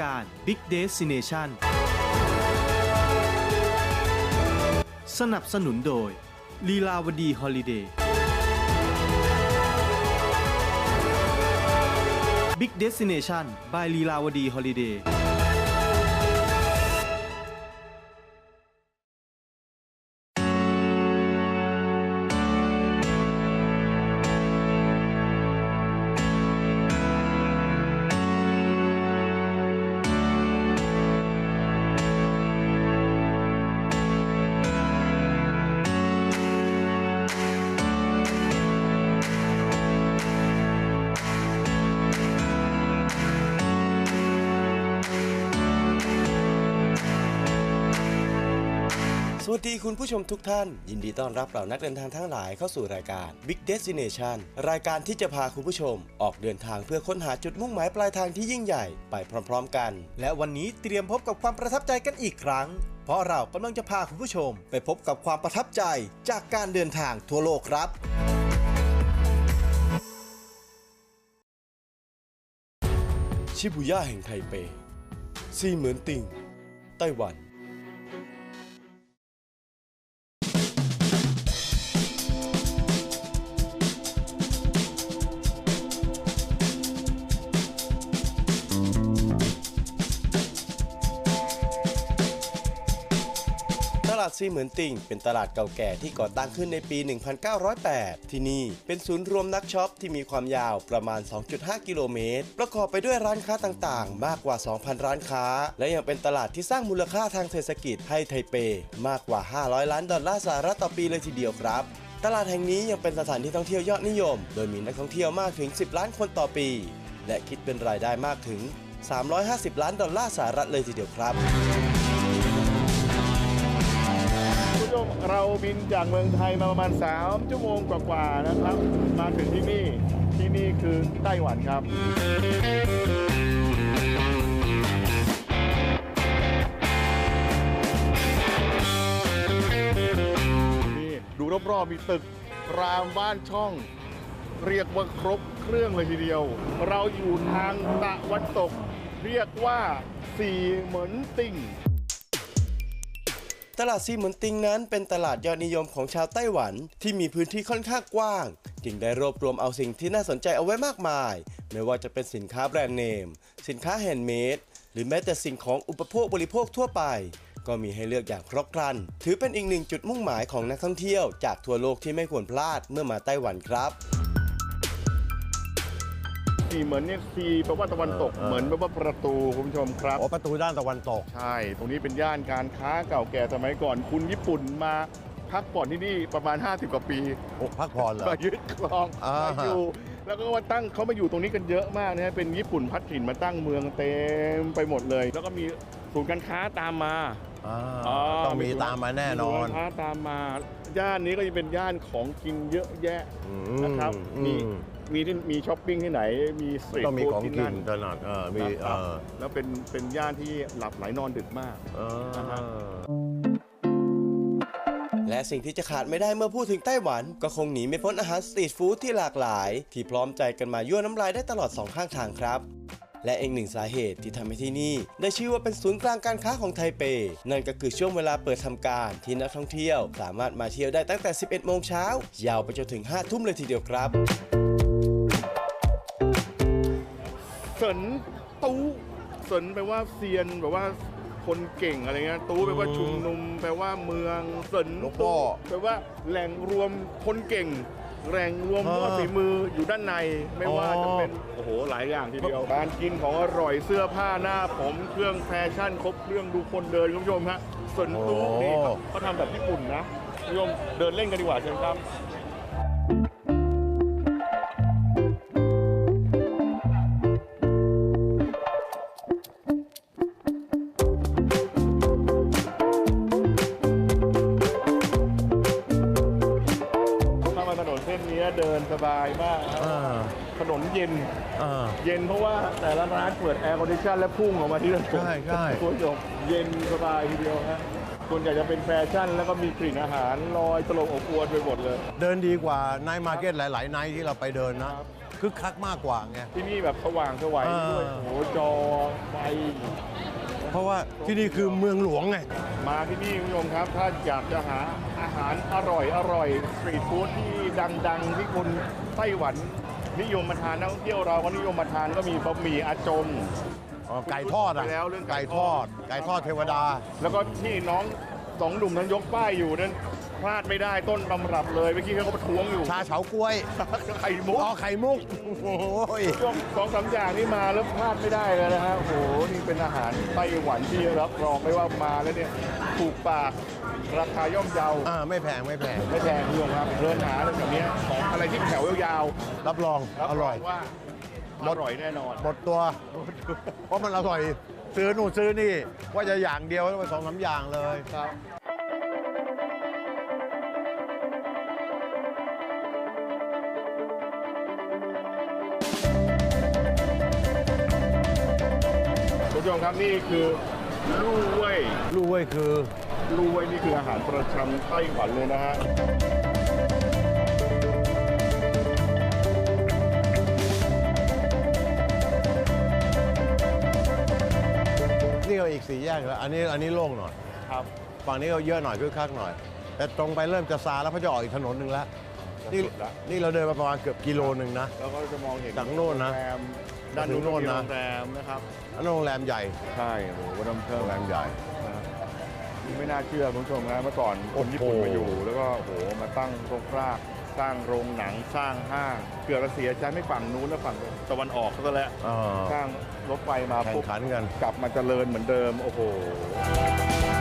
การ Big Destination สนับสนุนโดยลีลาวดีฮอลิเดย์ Big Destination by ลีลาวดีฮอลิเดย์ สวัสดีคุณผู้ชมทุกท่าน ยินดีต้อนรับเรานักเดินทางทั้งหลายเข้าสู่รายการ Big Destination รายการที่จะพาคุณผู้ชม ออกเดินทางเพื่อค้นหาจุดมุ่งหมายปลายทางที่ยิ่งใหญ่ไปพร้อม ๆ กัน และวันนี้เตรียมพบกับความประทับใจกันอีกครั้ง เพราะเรากำลังจะพาคุณผู้ชม ไปพบกับความประทับใจจากการเดินทางทั่วโลกครับชิบุย่าแห่งไทเปซีเหมือนติงไต้หวัน ซีเหมือนติ่ง เป็นตลาดเก่าแก่ที่ก่อตั้งขึ้นในปี 1908 ที่นี่เป็นศูนย์รวมนักช็อปที่มีความยาวประมาณ 2.5 กิโลเมตร ประกอบไปด้วยร้านค้าต่างๆ มากกว่า 2,000 ร้านค้า และยังเป็นตลาดที่สร้างมูลค่าทางเศรษฐกิจให้ไทเป มากกว่า 500 ล้านดอลลาร์สหรัฐต่อปีเลยทีเดียวครับตลาดแห่งนี้ยังเป็นสถานที่ท่องเที่ยวยอดนิยม โดยมีนักท่องเที่ยวมากถึง 10 ล้านคนต่อปี และคิดเป็นรายได้มากถึง 350 ล้านดอลลาร์สหรัฐเลยทีเดียวครับ มเราบินจากเมืองไทยมาประมาณ 3 ชั่วโมงกว่าๆนะครับ มาถึงที่นี่ที่นี่คือไต้หวันครับนี่ดูรอบๆมีตึกรามบ้านช่อง เรียกว่าครบเครื่องเลยทีเดียว เราอยู่ทางตะวันตก เรียกว่าสีเหมือนติ่ง ตลาดซีเหมือนติงนั้นเป็นตลาดยอดนิยมของชาวไต้หวันที่มีพื้นที่ค่อนข้างกว้าง จึงได้รวบรวมเอาสิ่งที่น่าสนใจเอาไว้มากมาย ไม่ว่าจะเป็นสินค้าแบรนด์เนม สินค้าแฮนด์เมดหรือแม้แต่สิ่งของอุปโภคบริโภคทั่วไป ก็มีให้เลือกอย่างครบครัน ถือเป็นอีกหนึ่งจุดมุ่งหมายของนักท่องเที่ยวจากทั่วโลกที่ไม่ควรพลาดเมื่อมาไต้หวันครับ สีเหมือนเนี่ยสีแปลว่าตะวันตกเออเหมือนแปลว่าประตูคุณผู้ชมครับ อ๋อประตูด้านตะวันตก ใช่ ตรงนี้เป็นย่านการค้าเก่าแก่สมัยก่อน คุณญี่ปุ่นมาพักผ่อนที่นี่ประมาณ 50 กว่าปีโอ้พักผ่อนเหรอมายึดครองอ่า มาอยู่แล้วก็มาตั้งเขามาอยู่ตรงนี้กันเยอะมากนะฮะเป็นญี่ปุ่นพัดถิ่นมาตั้งเมืองเต็มไปหมดเลย แล้วก็มีศูนย์การค้าตามมาอ่าอ่าต้องมีตามมาแน่นอนศูย์การค้าตามมา ย่านนี้ก็จะเป็นย่านของกินเยอะแยะอืนะครับอืมีม มีที่มีช้อปปิ้งที่ไหน มีสตรีทต้องมีฟู้ดของที่กินั่นนตลอดเออมีนะเอครับอแล้วเป็นเป็นย่านที่หลับไหลนอนดึกมาก เออนะฮะและสิ่งที่จะขาดไม่ได้เมื่อพูดถึงไต้หวัน ก็คงหนีไม่พ้นอาหารสตรีทฟู้ดที่หลากหลาย ที่พร้อมใจกันมายั่วน้ำลายได้ตลอดสองข้างทางครับ และอีกหนึ่งสาเหตุที่ทำให้ที่นี่ ได้ชื่อว่าเป็นศูนย์กลางการค้าของไทเป นั่นก็คือช่วงเวลาเปิดทำการที่นักท่องเที่ยว สามารถมาเที่ยวได้ตั้งแต่ 11 โมงเช้ายาวไปจนถึง 5 ทุ่มเลยทีเดียวครับ เสินตู้เสินแปลว่าเซียนแปลว่าคนเก่งอะไรเงี้ยตู้แปลว่าชุมนุมแปลว่าเมืองเสินหลวงพ่อตู้แปลว่าแหล่งรวมคนเก่งแหล่งรวมอ่าว่าฝีมืออยู่ด้านในไม่ว่าอ๋อจะเป็นโอ้โหหลายอย่างทีเดียวการกินของอร่อยเสื้อผ้าหน้าผมเครื่องแฟชั่นครบเครื่องดูคนเดินคุณผู้ชมฮะเสินตู้นี่เขาเขาทำแบบญี่ปุ่นนะคุณผู้ชมเดินเล่นกันดีกว่าเชิญครับ นนเย็นอ่าเย็นเพราะว่าแต่ละร้านเปิดแอร์คอนดิชันและพุ่งออกมาที่ถนนใช่ใช่ คุณผู้ชมเย็นสบายทีเดียวฮะส่วนใหญ่จะเป็นแฟชั่นแล้วก็มีกลิ่นอาหารลอยตลบอบอวนไปหมดเลย เดินดีกว่าไนท์มาร์เก็ตหลายๆไนท์ที่เราไปเดินนะครับ คึกคักมากกว่าไง ที่นี่แบบสว่างสวัยอ่าด้วยโอ้โหจอไฟ เพราะว่าที่นี่คือเมืองหลวงไง มาที่นี่คุณผู้ชมครับ ถ้าอยากจะหาอาหารอร่อยอร่อยสตรีทฟู้ดที่ดัง ๆ ที่คนไต้หวัน นิยมมาทานนักท่องเที่ยวเราก็นิยมมาทานก็มีบะหมี่อาจง อ๋อไก่ทอดอะ ไปแล้วเรื่องไก่ไก่ททออด ด ไก่ทอดเทวดา แล้วก็ที่น้องสองหนุ่มนั้นยกป้ายอยู่นั้น พลาดไม่ได้ต้นตำรับเลยเมื่อกี้เขาก็ประท้วงอยู่ชาเฉากล้วยไข่มุกอ๋อไข่มุกโอ้ยช่วงสองสามอย่างนี่มาแล้วพลาดไม่ได้เลยนะฮะโอ้โหนี่เป็นอาหารไต้หวันที่รับรองได้ว่ามาแล้วเนี่ยถูกปากราคาย่อมเยาอ่าไม่แพงไม่แพงไม่แพงคุณผู้ชมครับเดินหาอะไรแบบเนี้ยของอะไรที่แถวยาวรับรองๆรับอร่อยงว่าอร่อยแน่นอนหมดตัวเพราะมันอร่อยซื้อนู่นซื้อนี่ว่าจะอย่างเดียวต้องไปสองสามอย่างเลยครับ ชมครับนี่คือลู่เว่ยรู้เว้ยคือ ลู่เว่ยนี่คืออาหารประจำไต้หวันเลยนะฮะนี่ก็อีกสี่แยกแล้วอันนี้อันนี้โล่งหน่อย ครับ ฝั่งนี้ก็เยอะหน่อยคึกคักหน่อย แต่ตรงไปเริ่มจะซาแล้วเขาจะออกอีกถนนหนึ่งแล้ว นี่สุดละ นี่เราเดินมาประมาณเกือบกิโลหนึ่งนะ แล้วก็จะมองเห็นจากโน่นนะ โรงแรม ด้านนู้นถึงโน่นนะมีโรงแรมนะครับอันนั้นโรงแรมใหญ่ใช่โอ้โหวัดน้ำเทิโรงงแรมใหญ่ นะครับไม่น่าเชื่อคุณผู้ชมนะเมื่อก่อนคนญี่ปุ่นโอ้โห มาอยู่ แล้วก็โอ้โหมาตั้งโรงราก สร้างโรงหนังสร้างห้างเกือบจะเสียใจไม่ฝั่งนู้นนะฝั่งตะวันออกก็แล้วเอ่อสร้างรถไฟมาแข่ปุ๊งบขันกัน กลับมาเจริญเหมือนเดิมโอ้โห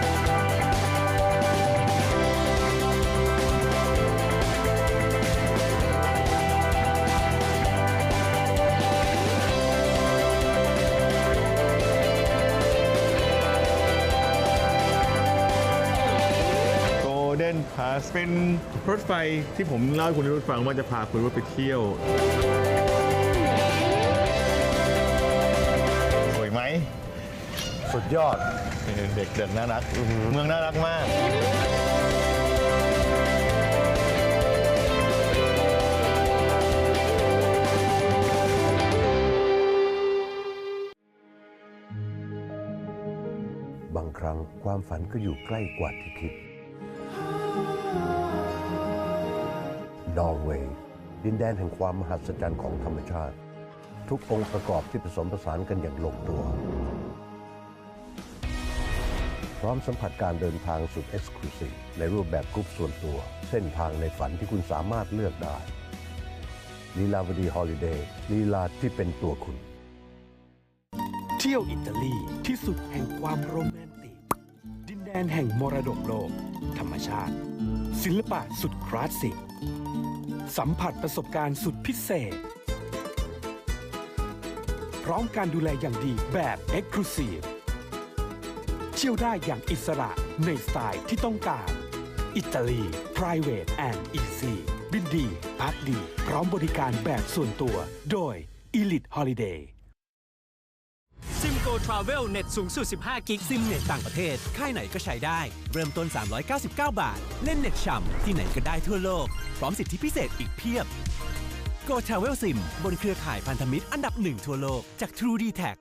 โเป็นรถไฟที่ผมเล่าให้คุณนิรุตฟังว่าจะพาคุณนิรุตไปเที่ยว สวยไหมสุดยอดเด็กเด็กน่ารัก เมืองน่ารักมาก บางครั้งความฝันก็อยู่ใกล้กว่าที่คิด นอร์เวย์ดินแดนแห่งความมหัศจรรย์ของธรรมชาติ ทุกองค์ประกอบที่ผสมผสานกันอย่างลงตัว พร้อมสัมผัสการเดินทางสุดเอ็กซ์คลูซีฟในรูปแบบกรุ๊ปส่วนตัว เส้นทางในฝันที่คุณสามารถเลือกได้ลีลาวดีฮอลิเดย์ลีลาที่เป็นตัวคุณ เที่ยวอิตาลีที่สุดแห่งความโรแมนติก ดินแดนแห่งมรดกโลก ธรรมชาติ ศิลปะสุดคลาสสิก สัมผัสประสบการณ์สุดพิเศษ พร้อมการดูแลอย่างดีแบบ e x c l u s i v e เที่ยวได้อย่างอิสระในสไตล์ที่ต้องการ อิตาลี private and easy บินดี พักดี พร้อมบริการแบบส่วนตัว โดย Elite Holiday โกทราเวลเน็ตสูงสุด 15 กิกซิมเน็ตต่างประเทศ ค่ายไหนก็ใช้ได้ เริ่มต้น 399 บาท เล่นเน็ตฉ่ำที่ไหนก็ได้ทั่วโลก พร้อมสิทธิพิเศษอีกเพียบ Go Travel Sim บนเครือข่ายพันธมิตรอันดับหนึ่งทั่วโลกจาก True d t a c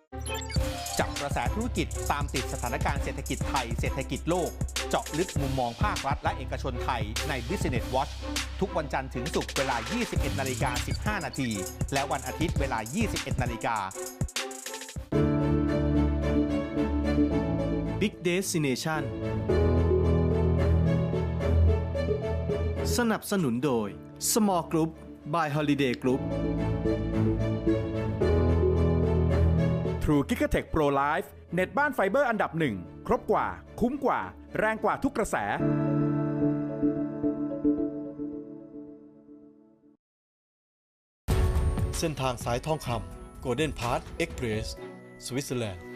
จับกระแสธุรกิจตามติดสถานการณ์เศรษฐกิจไทย เศรษฐกิจโลก เจาะลึกมุมมองภาครัฐและเอกชนไทยใน Business Watch ทุกวันจันทร์ถึงศุกร์เวลา 21 นาฬิกา 15 นาที และวันอาทิตย์เวลา 21 นาฬิกา Big Destination สนับสนุนโดย Small Group by Holiday Group True g i g a t e c h Pro Life เน็ตบ้านไฟเบอร์อันดับหนึ่ง ครบกว่า คุ้มกว่า แรงกว่าทุกกระแส เส้นทางสายทองคำ Golden Path Express สวิตเซอร์แลนด์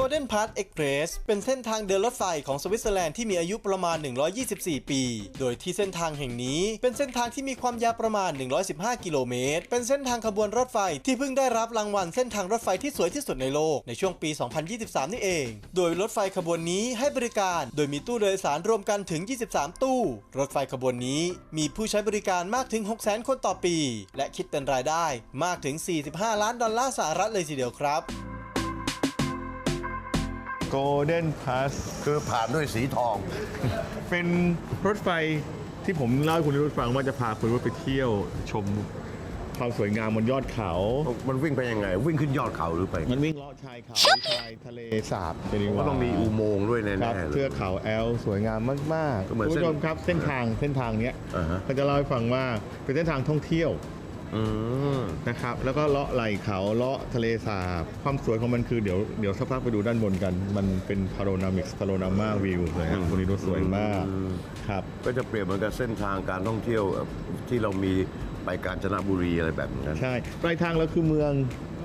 Golden Path Express เป็นเส้นทางเดินรถไฟของสวิตเซอร์แลนด์ที่มีอายุประมาณ 124 ปี โดยที่เส้นทางแห่งนี้ เป็นเส้นทางที่มีความยาวประมาณ 115 กิโลเมตร เป็นเส้นทางขบวนรถไฟที่เพิ่งได้รับรางวัลเส้นทางรถไฟที่สวยที่สุดในโลกในช่วงปี 2023 นี่เอง โดยรถไฟขบวนนี้ให้บริการ โดยมีตู้โดยสารรวมกันถึง 23 ตู้ รถไฟขบวนนี้มีผู้ใช้บริการมากถึง 600,000 คนต่อปี และคิดเป็นรายได้มากถึง 45 ล้านดอลลาร์สหรัฐเลยทีเดียวครับ Golden Pass คือผ่านด้วยสีทอง เป็นรถไฟที่ผมเล่าให้คุณนิรุตฟังว่าจะพาคุณนิรุตไปเที่ยวชมความสวยงามบนยอดเขา มันวิ่งไปยังไง วิ่งขึ้นยอดเขาหรือไป มันวิ่งเลาะชายเขาชายทะเลสาบเป็นยังไงก็ต้องมีอุโมงค์ด้วยครัแน่บๆเลเทือยกเขาแอลสวยงามมากก็ๆเหมือนคุณเส้นผู้ชมครับเส้นทางเส้นทางเนี้ยอ่าฮะเขาจะเล่าให้ฟังว่าเป็นเส้นทางท่องเที่ยว อืม นะครับ แล้วก็เลาะไหลเขาเลาะทะเลสาบ ความสวยของมันคือเดี๋ยวเดี๋ยวสักพักไปดูด้านบนกัน มันเป็นพาโรนามิกพาโรนามาวิวเลยครับคุณนิรุตสวยมากครับ ก็จะเปรียบเหมือนกับเส้นทางการท่องเที่ยวเอ่อที่เรามีไปกาญจนบุรีอะไรแบบนั้น ใช่ปลายทางเราคือเมือง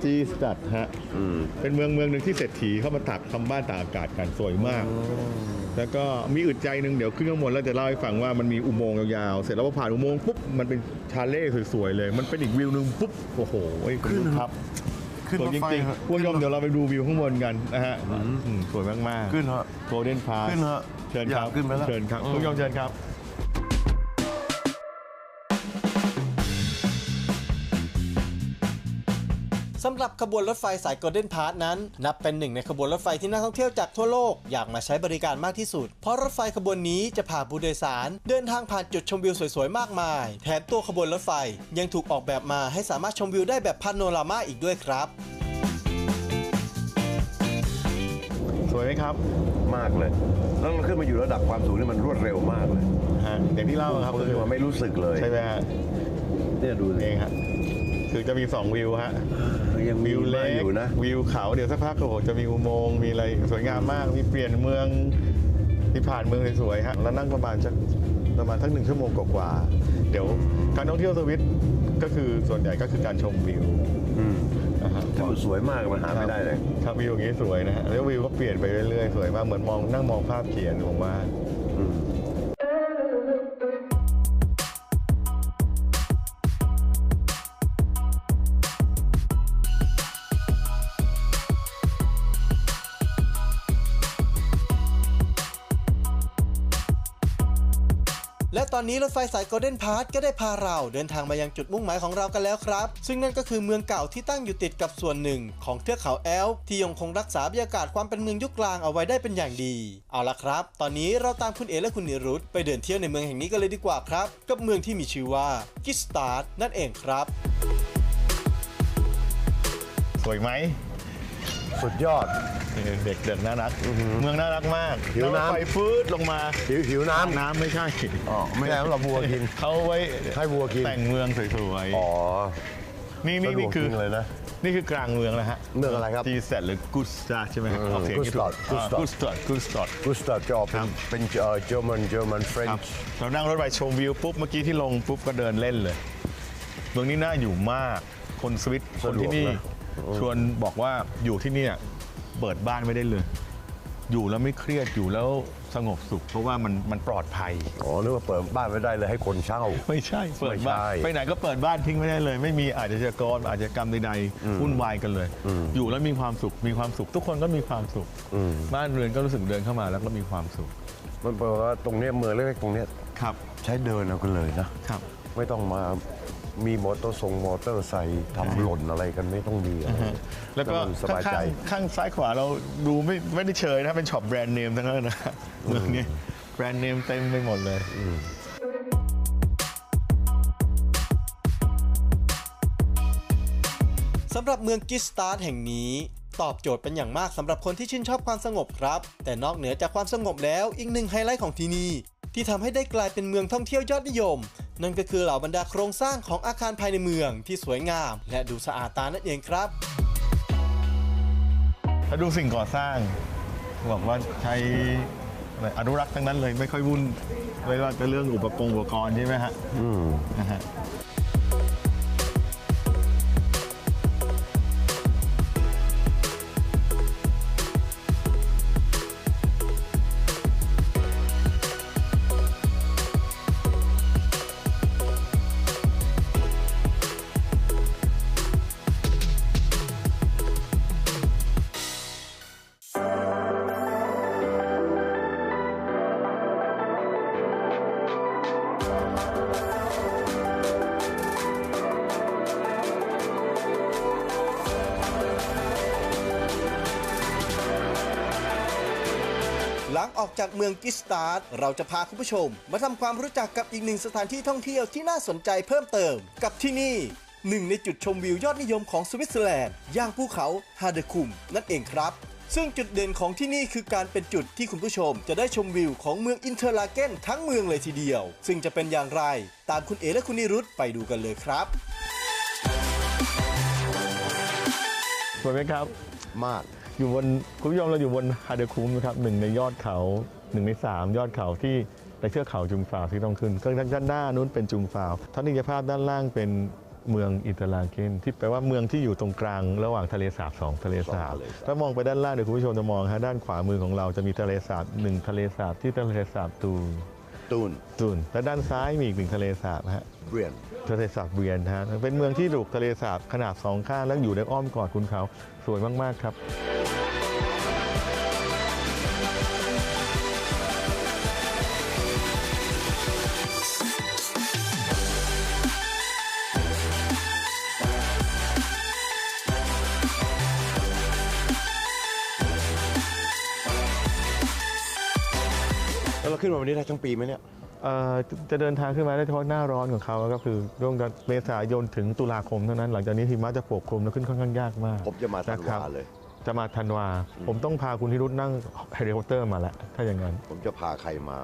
จีสตัดฮะอืมเป็นเมืองเมืองหนึ่งที่เศรษฐีเข้ามาตักทำบ้านตากอากาศกันสวยมาก แล้วก็มีอึดใจหนึ่งเดี๋ยวขึ้นข้างบนแล้วจะเล่าให้ฟังว่ามันมีอุโมงค์ยาวๆ เสร็จแล้วพอผ่านอุโมงค์ปุ๊บมันเป็นชาเล่สวยๆเลย มันเป็นอีกวิวหนึ่งปุ๊บโอ้โหขึ้นครับขึ้นสวยรถจไฟริงเหอะๆพวกยมเดี๋ยวเราไปดูวิวข้างบนกันนะฮะอืมสวยมากๆ ขึ้นเหอะโกลเด้นพาสขึ้นเถอะเชิญคอยารักบขึ้นไปแล้วเชิญครับอืมพวกยมเชิญครับ สำหรับขบวนรถไฟสาย Golden Pass นั้น นับเป็นหนึ่งในขบวนรถไฟที่นักท่องเที่ยวจากทั่วโลกอยากมาใช้บริการมากที่สุด เพราะรถไฟขบวนนี้จะพาผู้โดยสาร เดินทางผ่านจุดชมวิวสวยๆ มากมาย แถมตัวขบวนรถไฟยังถูกออกแบบมาให้สามารถชมวิวได้แบบพาโนรามาอีกด้วยครับ สวยไหมครับ มากเลย แล้วมันขึ้นมาอยู่ระดับความสูงนี่มันรวดเร็วมากเลยฮะอย่างที่เล่าครับมันคือมันไม่รู้สึกเลยใช่ไหมฮะเนี่ยดูสิเองฮะคือจะมี 2 วิวฮะ ยังมีวิวเล็มากอยู่นะวิวเขาเดี๋ยวสักพักโอ้โหจะมีอุโมงค์มีอะไรสวยงามมากมีเปลี่ยนเมืองมีผ่านเมืองสวยๆฮะแล้วนั่งประมาณสักประมาณสักหนึ่งชั่วโมงกว่าๆเดี๋ยวการท่องเที่ยวสวิตก็คือส่วนใหญ่ก็คือการชมวิวอืมนะฮะแต่มันสวยมากมันหาไม่ได้เลยครับวิวอย่างนี้สวยนะฮะแล้ววิวก็เปลี่ยนไปเรื่อยๆสวยมากเหมือนมองนั่งมองภาพเขียนผมว่า ตอนนี้รถไฟสาย Golden Pass ก็ได้พาเราเดินทางมายังจุดมุ่งหมายของเรากันแล้วครับ ซึ่งนั่นก็คือเมืองเก่าที่ตั้งอยู่ติดกับส่วนหนึ่ง ของเทือกเขาแอลป์ที่ยังคงรักษาบรรยากาศความเป็นเมืองยุคกลางเอาไว้ได้เป็นอย่างดี เอาละครับ ตอนนี้เราตามคุณเอและคุณนิรุตไปเดินเที่ยวในเมืองแห่งนี้กันเลยดีกว่าครับ กับเมืองที่มีชื่อว่ากิสตาร์นั่นเองครับ สวยไหม สุดยอดเด็กเด็กน่ารัก เมืองน่ารักมากหิวน้ำ แล้วไฟฟืดลงมาหิวหิวน้ำน้ำไม่ใช่อ๋อไม่ได้เราบัวกิน เขาไว้ให้วัวกิน แต่งเมืองสวยอ๋อ ๆนี่นี่สะดวนี่กคือจริงเลยนะนี่คือกลางเมืองนะฮะเมืองอะไรครับจีเซตหรือกุสตาใช่ไหมครับอืมออกเสียง Gstaad Gstaad กุสตากุสตากุสตาจอเป็นเป็นเอ่อเยอรมันเยอรมันเฟรนครับช์ เรานั่งรถไฟชมวิวปุ๊บเมื่อกี้ที่ลงปุ๊บก็เดินเล่นเลย เมืองนี้น่าอยู่มาก คนสวิตคนที่นี่ ชวนบอกว่าอยู่ที่เนี่ยเปิดบ้านไม่ได้เลย อยู่แล้วไม่เครียดอยู่แล้วสงบสุข เพราะว่ามันมันปลอดภัยอ๋อนึกว่าเปิดบ้านไม่ได้เลยให้คนเช่า ไม่ใช่เปิดบ้านไม่ใช่ไปไหนก็เปิดบ้านทิ้งไม่ได้เลย ไม่มีอาชญากรอาชญากรรมใดๆวุ่นวายกันเลย อยู่แล้วมีความสุขมีความสุข ทุกคนก็มีความสุขอืมบ้านเรือนก็รู้สึกเดินเข้ามาแล้วก็มีความสุข มันแปลว่าตรงเนี้ยเมืองเล็กๆตรงเนี้ยครับ ใช้เดินเอากันเลยนะครับ ไม่ต้องมา มีมอเตอร์ทรงมอเตอร์ไซค์ทำหล่นอะไรกันไม่ต้องมีอะไรแล้วก็มันสบายข้าใจงๆข้างซ้ายขวาเราดูไม่ไม่ได้เชยนะเป็นช็อปแบรนด์เนมทั้งนั้นนะเมืองนี้แบรนด์เนมเต็มไปหมดเลยสำหรับเมืองกิสตาร์แห่งนี้ ตอบโจทย์เป็นอย่างมากสำหรับคนที่ชื่นชอบความสงบครับ แต่นอกเหนือจากความสงบแล้วอีกหนึ่งไฮไลท์ของที่นี่ ที่ทำให้ได้กลายเป็นเมืองท่องเที่ยวยอดนิยม นั่นก็คือเหล่าบรรดาโครงสร้างของอาคารภายในเมืองที่สวยงาม และดูสะอาดตานั่นเองครับถ้าดูสิ่งก่อสร้างบอกว่าใช้อะไรอนุรักษ์ทั้งนั้นเลยไม่ค่อยวุ่นไม่ว่าจะเรื่องอุปกรณ์อุปกรณ์ใช่ไหมฮะอืมนะฮะ อกจากเมืองกิสตาร์ดเราจะพาคุณผู้ชม มาทำความรู้จักกับอีกหนึ่งสถานที่ท่องเที่ยวที่น่าสนใจเพิ่มเติม กับที่นี่หนึ่งในจุดชมวิวยอดนิยมของสวิตเซอร์แลนด์ย่างภูเขาฮาเดคุมนั่นเองครับ ซึ่งจุดเด่นของที่นี่คือการเป็นจุดที่คุณผู้ชม จะได้ชมวิวของเมืองอินเทอร์ลาเกนทั้งเมืองเลยทีเดียว ซึ่งจะเป็นอย่างไร ตามคุณเอและคุณนิรุตไปดูกันเลยครับสวยไหมครับมาก อยู่บนคุณผู้ชมเราอยู่บนฮาเดคุมนะครับหนึ่งในยอดเขาหนึ่งในสามยอดเขาที่ในเทือกเขาจุงฟาวที่ต้องขึ้นก็ด้านหน้านู้นเป็นจุงฟาวท่านิยภาพด้านล่างเป็นเมืองอินเตอร์ลาเกนที่แปลว่าเมืองที่อยู่ตรงกลางระหว่างทะเลสาบสองทะเลสาบสองทะเลสาบถ้ามองไปด้านล่างเดี๋ยวคุณผู้ชมจะมองฮะด้านขวามือของเราจะมีทะเลสาบหนึ่งทะเลสาบที่ทะเลสาบตูนตูนตูนและด้านซ้ายมีอีกหนึ่งทะเลสาบฮะเบรียนทะเลสาบเวียนฮะเป็นเมืองที่ถูกทะเลสาบขนาดสองข้างแล้วอยู่ในอ้อมกอดคุณเขา สวยมาก ๆ ครับแล้วเราขึ้นมาวันนี้ได้ทั้งปีไหมเนี่ย เอ่อจะเดินทางขึ้นมาได้เฉพาะหน้าร้อนของเขาก็คือช่วงเมษายนถึงตุลาคมเท่านั้น หลังจากนี้หิมะจะปกคลุมแล้วขึ้นค่อนข้างยากมากผมจะมาธันวาะครับเลย จะมาธันวาผมต้องพาคุณธิรุธนั่งเฮลิคอปเตอร์มาแล้วถ้าอย่างนั้น ผมจะพาใครมา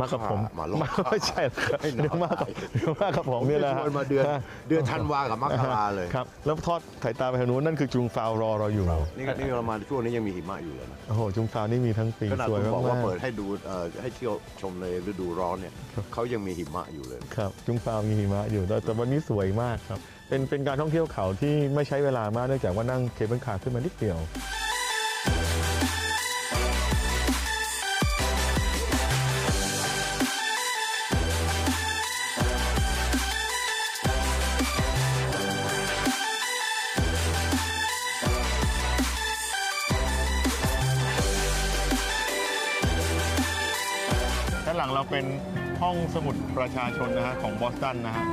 มากับผมมาลอกไม่ใช่ครับให้หนาวเดี๋ยวมากับตายเดี๋ยวมากับผมเนี่ยแหละผมจะชวนมาเดือนเดือนธันวากับมกราเลยครับแล้วทอดสายตาไปทางนู้นนั่นคือจุงฟาวรอเราอยู่นี่ก็นี่เรามาช่วงนี้ยังมีหิมะอยู่เลยนะโอ้โหจุงฟาวนี่มีทั้งปีขนาดสวยผมบอกว่ามาเปิกดให้ดูเอ่อให้เที่ยวชมในฤดูร้อนเนี่ยเขายังมีหิมะอยู่เลยๆครับจุงฟาวมีหิมะอยู่แต่แต่วันนี้สวยมากครับเป็นเป็นการท่องเที่ยวเขาที่ไม่ใช้เวลามากเนื่องจากว่านั่งเคเบิลคาร์ขึ้นมานิดเดียว เป็นห้องสมุดประชาชนนะฮะของบอสตันนะฮะ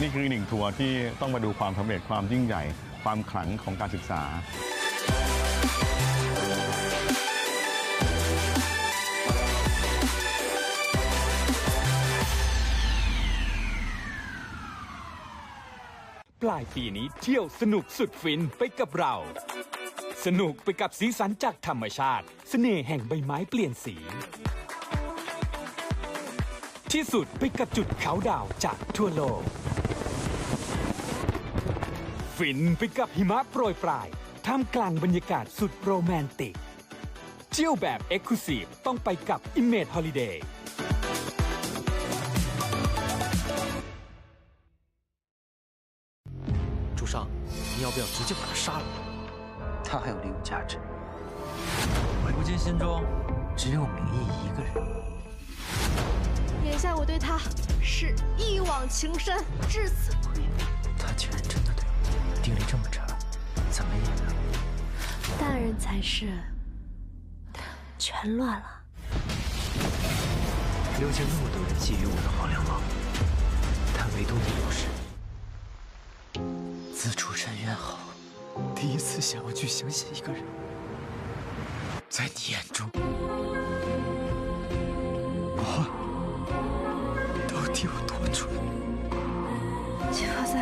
นี่คือหนึ่งทัวร์ที่ต้องมาดูความสำเร็จความยิ่งใหญ่ ความขลังของการศึกษา ปลายปีนี้เที่ยวสนุกสุดฟินไปกับเรา สนุกไปกับสีสันจากธรรมชาติ เสน่ห์แห่งใบไม้เปลี่ยนสี ที่สุดไปกับจุดเขาดาวจากทั่วโลก ฟินไปกับหิมะโปรยปลายท่ามกลางบรรยากาศสุดโรแมนติก เที่ยวแบบ e x c l u s i v e ต้องไปกับ Image Holiday 主上，你要不要直接把他杀了？ 他还有利用价值。如今心中只有明义一个人。眼下我对他是一往情深，至死不渝。他竟然真的对我定力这么差，怎么演的？大人才是全乱了。刘家那么多人觊觎我的黄粱王，他唯独你不是。自出深渊后，第一次想要去相信一个人，在你眼中，我到底有多蠢？季发仔，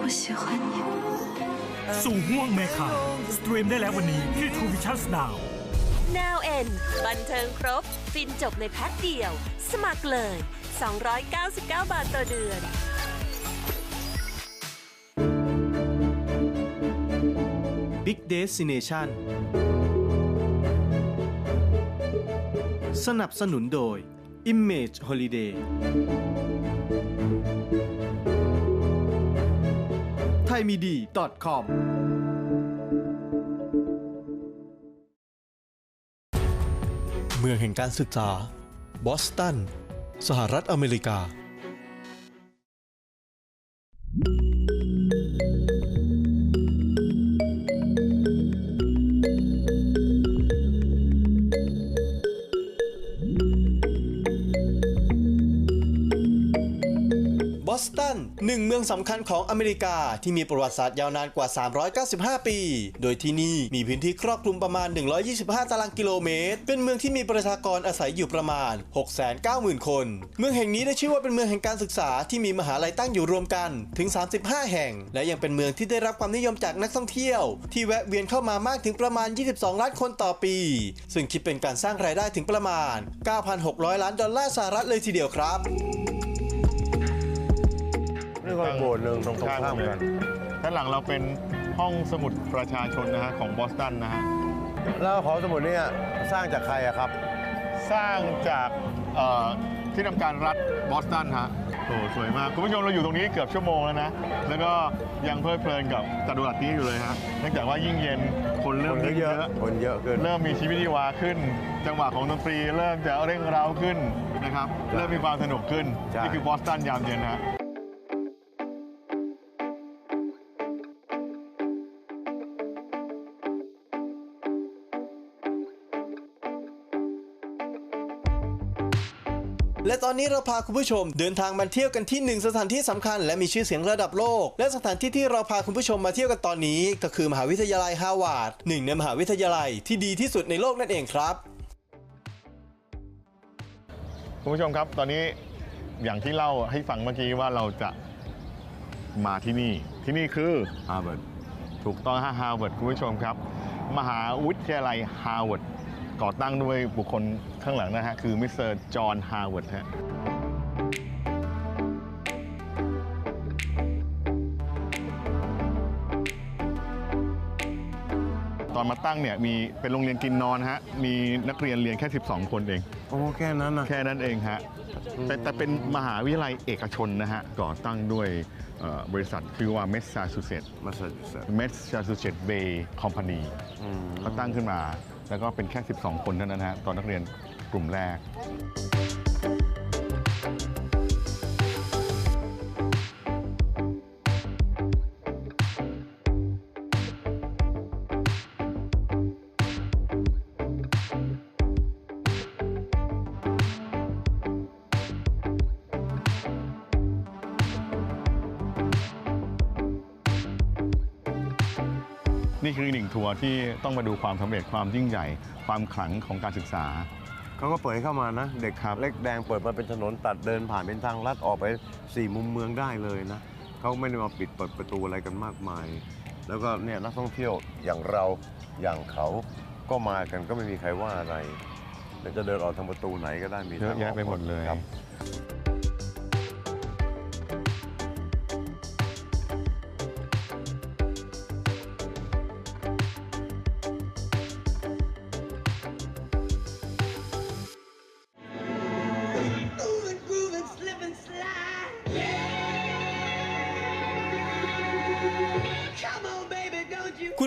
我喜欢你。 สู่ห่วงแม่ข่าวสตรีมได้แล้ววันนี้ที่ True Vision Now Now N บันเทิงครบ ฟินจบในแพ็คเดียว สมัครเลย 299 บาทต่อเดือน Big Destination สนับสนุนโดย Image Holiday ไทยมีดี .com เมืองแห่งการศึกษา บอสตัน สหรัฐอเมริกา หนึ่งเมืองสำคัญของอเมริกาที่มีประวัติศาสตร์ยาวนานกว่า 395 ปี โดยที่นี่มีพื้นที่ครอบคลุมประมาณ 125 ตารางกิโลเมตร เป็นเมืองที่มีประชากรอาศัยอยู่ประมาณ 690,000 คน เมืองแห่งนี้ได้ชื่อว่าเป็นเมืองแห่งการศึกษาที่มีมหาลัยตั้งอยู่รวมกันถึง 35 แห่ง และยังเป็นเมืองที่ได้รับความนิยมจากนักท่องเที่ยว ที่แวะเวียนเข้ามามากถึงประมาณ 22 ล้านคนต่อปี ซึ่งคิดเป็นการสร้างรายได้ถึงประมาณ 9,600 ล้านดอลลาร์สหรัฐเลยทีเดียวครับ นี่ก็โบสถ์หนึ่งตรงตรงข้ามกันด้านหลังเราเป็นห้องสมุดประชาชนนะฮะของบอสตันนะฮะแล้วหอสมุดเนี่ยสร้างจากใครอะครับ สร้างจากเอ่อที่ทำการรัฐบอสตันฮะโอ้สวยมาก คุณผู้ชมเราอยู่ตรงนี้เกือบชั่วโมงแล้วนะ แล้วก็ยังเพลิดเพลินกับจัตุรัสนี้อยู่เลยฮะเนื่องจากว่ายิ่งเย็นคนเริ่มคนยิ่งเยเยอะอะคนเยอะขึ้นเริ่มมีชีวิตชีวาขึ้น จังหวะของดนตรีเริ่มจะเร่งเร้าขึ้นนะครับเริ่มมีความสนุกขึ้นใช่นี่คือบอสตันยามเย็นฮะ และตอนนี้เราพาคุณผู้ชม เดินทางมาเที่ยวกันที่หนึ่งสถานที่สำคัญ และมีชื่อเสียงระดับโลก และสถานที่ที่เราพาคุณผู้ชมมาเที่ยวกันตอนนี้ ก็คือมหาวิทยาลัยฮาวาดหนึ่งในมหาวิทยาลัยที่ดีที่สุดในโลกนั่นเองครับคุณผู้ชมครับ ตอนนี้อย่างที่เล่าให้ฟังเมื่อกี้ว่าเราจะมาที่นี่ ที่นี่คือฮาร์วาร์ดถูกต้องฮะฮาร์วาร์ดคุณผู้ชมครับ มหาวิทยาลัยฮาร์วาร์ดก่อตั้งด้วยบุคคล ข้างหลังนะฮะ คือมิสเตอร์จอห์นฮาร์วาร์ดฮะตอนมาตั้งเนี่ยมีเป็นโรงเรียนกินนอนฮะ มีนักเรียนเรียนแค่ 12 คนเอง โอ้แค่นั้นนะแค่นั้นเองฮะแต่แต่เป็นมหาวิทยาลัยเอกชนนะฮะ ก่อตั้งด้วยเอ่อบริษัทคือว่า Massachusetts มาสเซต Massachusetts Bay Company เขาตั้งขึ้นมา แล้วก็เป็นแค่ 12 คนเท่านั้นนะฮะตอนนักเรียนกลุ่มแรก ทัวร์ที่ต้องมาดูความสำเร็จความยิ่งใหญ่ ความขลังของการศึกษา เขาก็เปิดให้เข้ามานะ เด็กครับเล็กแดงเปิดมาเป็นถนนตัดเดินผ่านเป็นทางลัดออกไปสี่มุมเมืองได้เลยนะเขาไม่ได้มาปิดเปิดประตูอะไรกันมากมาย แล้วก็เนี่ยนักท่องเที่ยวอย่างเราอย่างเขาก็มากันก็ไม่มีใครว่าอะไรเดี๋ยวจะเดินออกทางประตูไหนก็ได้มีเยอะแยะไปหมดเลย ครับ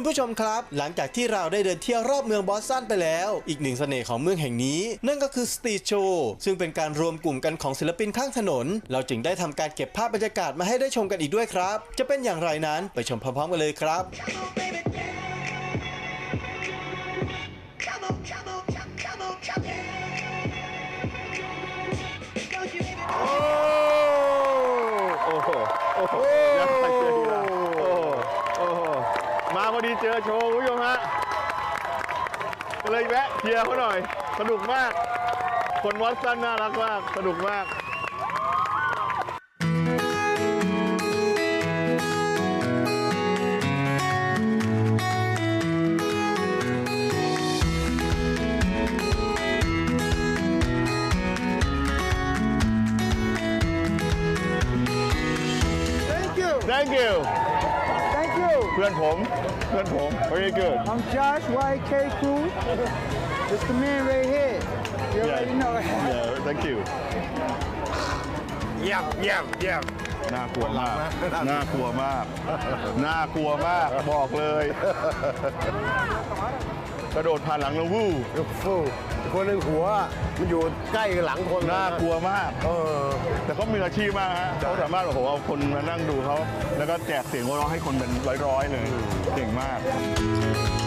ผู้ชมครับ หลังจากที่เราได้เดินเที่ยวรอบเมืองบอสตันไปแล้ว อีกหนึ่งเสน่ห์ของเมืองแห่งนี้ นั่นก็คือสตรีทโชว์ซึ่งเป็นการรวมกลุ่มกันของศิลปินข้างถนน เราจึงได้ทำการเก็บภาพบรรยากาศมาให้ได้ชมกันอีกด้วยครับ จะเป็นอย่างไรนั้นไปชมพร้อมๆกันเลยครับ พอดีเจอโชว์คุณผู้ชมฮะก็เลยแวะเชียร์เขาหน่อย สนุกมาก คนวอตสันน่ารักมาก สนุกมาก พื่อนผมเพื่อนผม very good I'm Josh YK Crew. It's the man right here. You already know. yeah thank you เยี่ยมเยี่ยมเยี่ยมน่ากลัวมาก น่ากลัวมาก น่ากลัวมาก บอกเลย กระโดดผ่านหลังแล้ววู้ฟูคนหนึ่งหัวมันอยู่ใกล้หลังคนน่ากลัวมากเออแต่เขามีอาชีพมากฮะเขาสามารถโอ้โหเอาคนมานั่งดูเขาแล้วก็แจกเสียงหัวเราะให้คนเป็นร้อยๆเลยเก่งมากเ